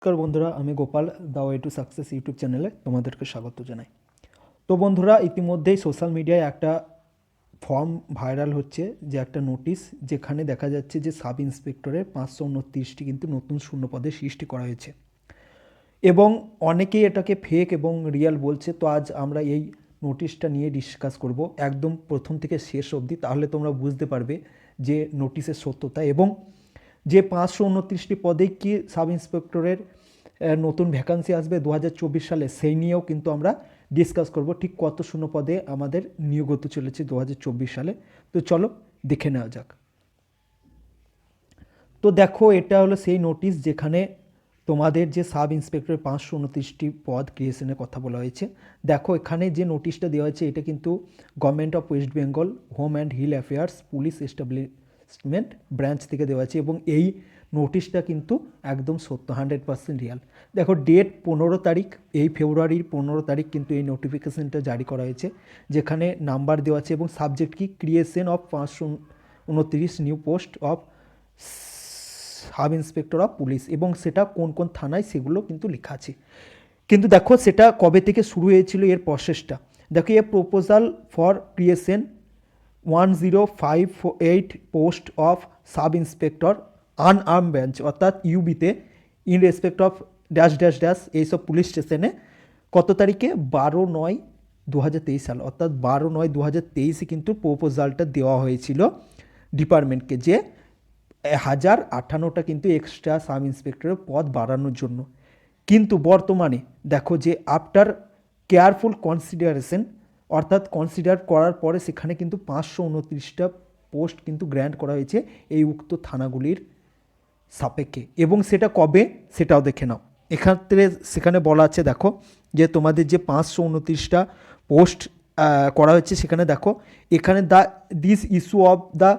নমস্কার বন্ধুরা, আমি Gopal the way to success YouTube চ্যানেলে তোমাদেরকে স্বাগত জানাই। তো বন্ধুরা, ইতিমধ্যেই সোশ্যাল মিডিয়ায় একটা ফর্ম ভাইরাল হচ্ছে, যে একটা নোটিশ যেখানে দেখা যাচ্ছে যে সাব ইন্সপেক্টরের পাঁচশো উনত্রিশটি কিন্তু নতুন শূন্যপদে সৃষ্টি করা হয়েছে। এবং অনেকেই এটাকে ফেক এবং রিয়াল বলছে, তো আজ আমরা এই নোটিশটা নিয়ে ডিসকাস করব। একদম প্রথম থেকে শেষ অবধি, তাহলে তোমরা বুঝতে পারবে যে নোটিশের সত্যতা এবং যে পাঁচশো উনত্রিশটি পদে কি সাব ইন্সপেক্টরের নতুন ভ্যাকান্সি আসবে দু হাজার চব্বিশ সালে, সেই নিয়েও কিন্তু আমরা ডিসকাস করব ঠিক কত শূন্য পদে আমাদের নিয়োগ হতে চলেছে দু হাজার চব্বিশ সালে। তো চলো দেখে নেওয়া যাক। তো দেখো, এটা হলো সেই নোটিশ যেখানে তোমাদের যে সাব ইন্সপেক্টরের পাঁচশো উনত্রিশটি পদ ক্রিয়েশনের কথা বলা হয়েছে। দেখো, এখানে যে নোটিশটা দেওয়া হয়েছে, এটা কিন্তু government of West Bengal home and hill affairs police establishment branch থেকে দেওয়া আছে এবং এই নোটিশটা কিন্তু একদম সত্য হান্ড্রেড পার্সেন্ট রিয়াল দেখো ডেট পনেরো তারিখ, এই ফেব্রুয়ারির পনেরো তারিখ কিন্তু এই নোটিফিকেশনটা জারি করা হয়েছে, যেখানে নাম্বার দেওয়া আছে এবং সাবজেক্ট কি? ক্রিয়েশন অফ পাঁচশো উনত্রিশ new post of sub inspector of police এবং সেটা কোন কোন থানায় সেগুলো কিন্তু লেখা আছে। কিন্তু দেখো, সেটা কবে থেকে শুরু হয়েছিল? এর প্রসেসটা দেখো, a proposal for creation one zero five eight post of sub inspector unarmed branch অর্থাৎ ইউবিতে in respect of dash dash dash এইসব পুলিশ স্টেশনে কত তারিখে? বারো নয় দু সাল। অর্থাৎ বারো নয় দু হাজার তেইশে কিন্তু প্রপোজালটা দেওয়া হয়েছিল ডিপার্টমেন্টকে যে হাজার আটান্নটা কিন্তু এক্সট্রা সাব ইন্সপেক্টরের পদ বাড়ানোর জন্য। কিন্তু বর্তমানে দেখো যে আফটার কেয়ারফুল কনসিডারেশন অর্থাৎ কনসিডার করার পরে সেখানে কিন্তু পাঁচশো উনত্রিশটা পোস্ট কিন্তু গ্র্যান্ট করা হয়েছে এই উক্ত থানাগুলির সাপেক্ষে। এবং সেটা কবে? সেটাও দেখে নাও। এক্ষেত্রে সেখানে বলা আছে, দেখো, যে তোমাদের যে পাঁচশো উনত্রিশটা পোস্ট করা হয়েছে সেখানে দেখো, এখানে the this issue of the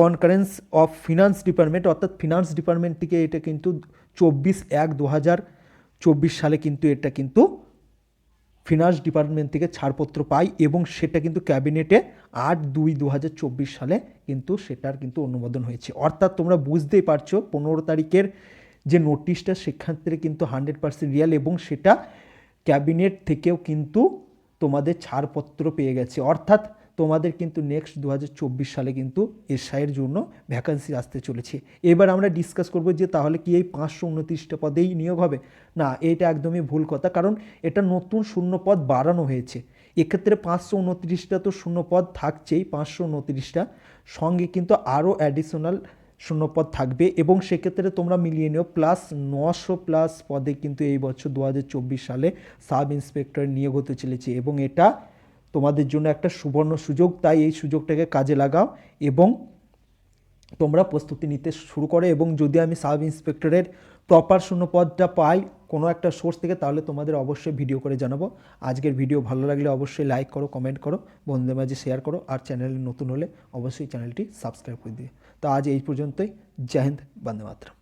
concurrence of finance department অর্থাৎ ফিনান্স ডিপার্টমেন্ট থেকে এটা কিন্তু চব্বিশ এক দু হাজার চব্বিশ সালে কিন্তু এটা কিন্তু ফিনান্স ডিপার্টমেন্ট থেকে ছাড়পত্র পাই এবং সেটা কিন্তু ক্যাবিনেটে আট দুই দু সালে কিন্তু সেটার কিন্তু অনুমোদন হয়েছে। অর্থাৎ তোমরা বুঝতেই পারছ পনেরো তারিখের যে নোটিশটা থেকে কিন্তু হান্ড্রেড পার্সেন্ট রিয়াল এবং সেটা ক্যাবিনেট থেকেও কিন্তু তোমাদের ছাড়পত্র পেয়ে গেছে। অর্থাৎ তোমাদের কিন্তু নেক্সট দু হাজার চব্বিশ সালে কিন্তু এসআইয়ের জন্য ভ্যাকান্সি আসতে চলেছে। এবার আমরা ডিসকাস করব যে তাহলে কি এই পাঁচশো উনত্রিশটা পদেই নিয়োগ হবে? না, এটা একদমই ভুল কথা, কারণ এটা নতুন শূন্য পদ বাড়ানো হয়েছে। এক্ষেত্রে পাঁচশো উনত্রিশটা তো শূন্য পদ থাকছেই, পাঁচশো উনত্রিশটা। সঙ্গে কিন্তু আরও অ্যাডিশনাল শূন্যপদ থাকবে এবং সেক্ষেত্রে তোমরা মিলিয়ে নিও প্লাস নশো প্লাস পদে কিন্তু এই বছর দু হাজার চব্বিশ সালে সাব ইন্সপেক্টর নিয়োগ হতে চলেছে এবং এটা তোমাদের জন্য একটা সুবর্ণ সুযোগ। তাই এই সুযোগটাকে কাজে লাগাও এবং তোমরা প্রস্তুতি নিতে শুরু করো এবং যদি আমি সাব ইন্সপেক্টরের প্রপার শূন্যপদটা পাই কোনো একটা সোর্স থেকে, তাহলে তোমাদের অবশ্যই ভিডিও করে জানাব। আজকের ভিডিও ভালো লাগলে অবশ্যই লাইক করো, কমেন্ট করো, বন্ধুদের মাঝে শেয়ার করো আর চ্যানেলে নতুন হলে অবশ্যই চ্যানেলটি সাবস্ক্রাইব করে দিও। তো আজ এই পর্যন্তই। জয় হিন্দ, বন্দে মাতরম।